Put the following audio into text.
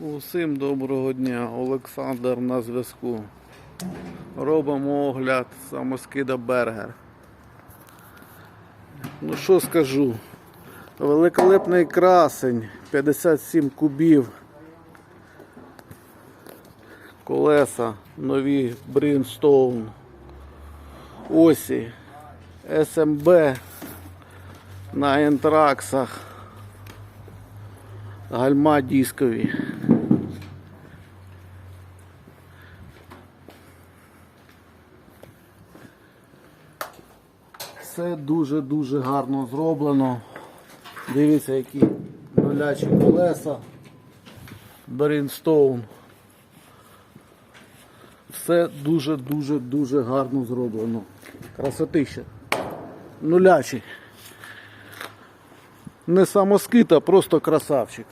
Усім доброго дня, Олександр на зв'язку. Робимо огляд самоскида Бергер. Ну що скажу? Великолепний красень, 57 кубів. Колеса, нові Brimstone. Осі, СМБ на ентраксах. Гальма дискові. Все дуже-дуже гарно зроблено. Дивіться, які нулячі колеса. Брінстоун. Все дуже-дуже дуже гарно зроблено. Красотища. Нулячі. Не самоскид, а просто красавчик.